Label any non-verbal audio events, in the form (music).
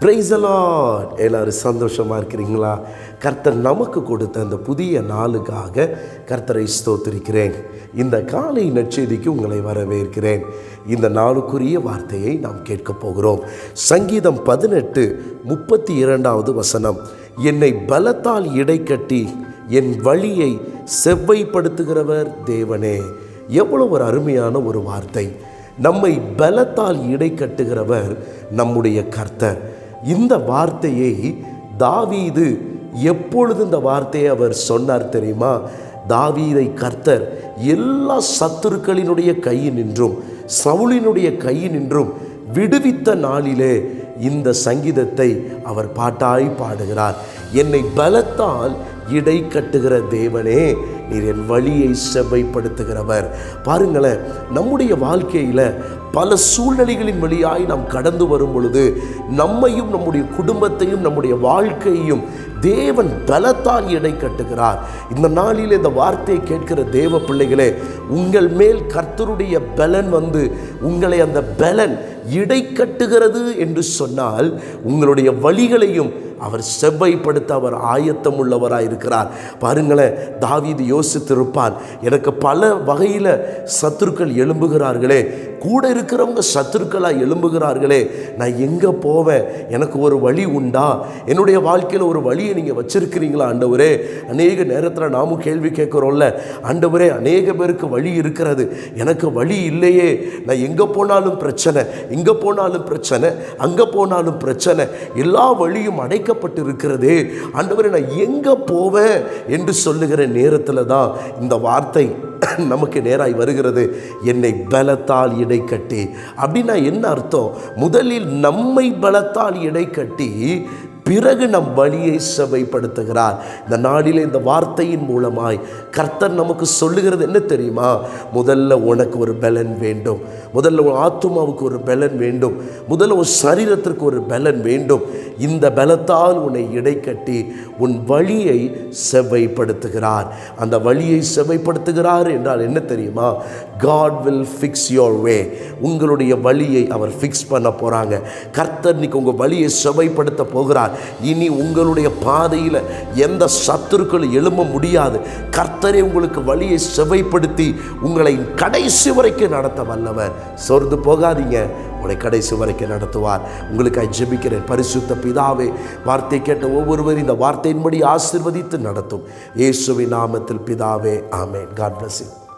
பிரைசலாட் எல்லோரும் சந்தோஷமாக இருக்கிறீங்களா? கர்த்தர் நமக்கு கொடுத்த அந்த புதிய நாளுக்காக கர்த்தரை ஸ்தோத்திரிக்கிறேன். இந்த காலை நற்செய்திக்கு உங்களை வரவேற்கிறேன். இந்த நாளுக்குரிய வார்த்தையை நாம் கேட்கப் போகிறோம். சங்கீதம் பதினெட்டு முப்பத்தி இரண்டாவது வசனம். என்னை பலத்தால் இடைக்கட்டி என் வழியை செவ்வைப்படுத்துகிறவர் தேவனே. எவ்வளோ ஒரு அருமையான ஒரு வார்த்தை. நம்மை பலத்தால் இடை கட்டுகிறவர் நம்முடைய கர்த்தர். இந்த வார்த்தையை தாவீது எப்பொழுது இந்த வார்த்தையை அவர் சொன்னார் தெரியுமா? தாவீதை கர்த்தர் எல்லா சத்துருக்களினுடைய கையில் நின்றும் சவுளினுடைய கையினின்றும் விடுவித்த நாளிலே இந்த சங்கீதத்தை அவர் பாட்டாய் பாடுகிறார். என்னை பலத்தால் இடை கட்டுகிற தேவனே நீர் என் வழியை செவ்வைப்படுத்துகிறவர். பாருங்களேன் நம்முடைய வாழ்க்கையில் பல சூழ்நிலைகளின் வழியாய் நாம் கடந்து வரும் பொழுது நம்மையும் நம்முடைய குடும்பத்தையும் நம்முடைய வாழ்க்கையையும் தேவன் பலத்தால் இடை கட்டுகிறார். இந்த நாளில் இந்த வார்த்தையை கேட்கிற தேவ பிள்ளைகளே உங்கள் மேல் கர்த்தருடைய பலன் வந்து உங்களை அந்த பலன் இடை கட்டுகிறது என்று சொன்னால் உங்களுடைய வழிகளையும் அவர் செவ்வைப்படுத்த அவர் ஆயத்தம் உள்ளவராக இருக்கிறார். பாருங்களேன் தாவீது யோசித்திருப்பான் எனக்கு பல வகையில் சத்துருக்கள் எழும்புகிறார்களே. கூட இருக்கிறவங்க சத்துருக்களாக எழும்புகிறார்களே. நான் எங்கே போவேன்? எனக்கு ஒரு வழி உண்டா? என்னுடைய வாழ்க்கையில் ஒரு வழியை நீங்கள் வச்சுருக்கிறீங்களா ஆண்டவரே? அநேக நேரத்தில் நாமும் கேள்வி கேட்குறோம்ல. ஆண்டவரே அநேக பேருக்கு வழி இருக்கிறது. எனக்கு வழி இல்லையே. நான் எங்கே போனாலும் பிரச்சனை. இங்கே போனாலும் பிரச்சனை. அங்கே போனாலும் பிரச்சனை. எல்லா வழியும் அடைக்க இருக்கிறதே ஆண்டவரே நான் எங்கே போவேன் என்று சொல்லுகிற நேரத்தில் தான் இந்த வார்த்தை (coughs) நமக்கு நேராய் வருகிறது. என்னை பலத்தால் இடை கட்டி. அப்படின்னா என்ன அர்த்தம்? முதலில் நம்மை பலத்தால் இடை கட்டி பிறகு நம் வழியை செவைப்படுத்துகிறார் இந்த நாளிலே இந்த வார்த்தையின் மூலமாய் கர்த்தர் நமக்கு சொல்லுகிறது என்ன தெரியுமா? முதல்ல உனக்கு ஒரு பலன் வேண்டும். முதல்ல உன் ஆத்மாவுக்கு ஒரு பலன் வேண்டும். முதல்ல உன் சரீரத்திற்கு ஒரு பலன் வேண்டும். இந்த பலத்தால் உன்னை இடைக்கட்டி உன் வழியை செவ்வைப்படுத்துகிறார். அந்த வழியை செவ்வைப்படுத்துகிறார் என்றால் என்ன தெரியுமா? God will fix your way உங்களுடைய வழியை அவர் ஃபிக்ஸ் பண்ண போகிறாங்க கர்த்தர் இன்னைக்கு உங்கள் வழியை செவ்வைப்படுத்த போகிறார். இனி உங்களுடைய பாதையில் எந்த சத்துருக்களும் எழும்ப முடியாது. கர்த்தரே உங்களுக்கு வழியை செவ்வைப்படுத்தி உங்களை கடைசி வரைக்கும் நடத்த வல்லவர். சொர்ந்து போகாதீங்க. உங்களை கடைசி வரைக்கும் நடத்துவார். உங்களுக்காக ஜெபிக்கிறேன். பரிசுத்த பிதாவே வார்த்தை கேட்ட ஒவ்வொருவரும் இந்த வார்த்தையின்படி ஆசிர்வதித்து நடத்தும். இயேசுவின் நாமத்தில் பிதாவே ஆமேன். God bless you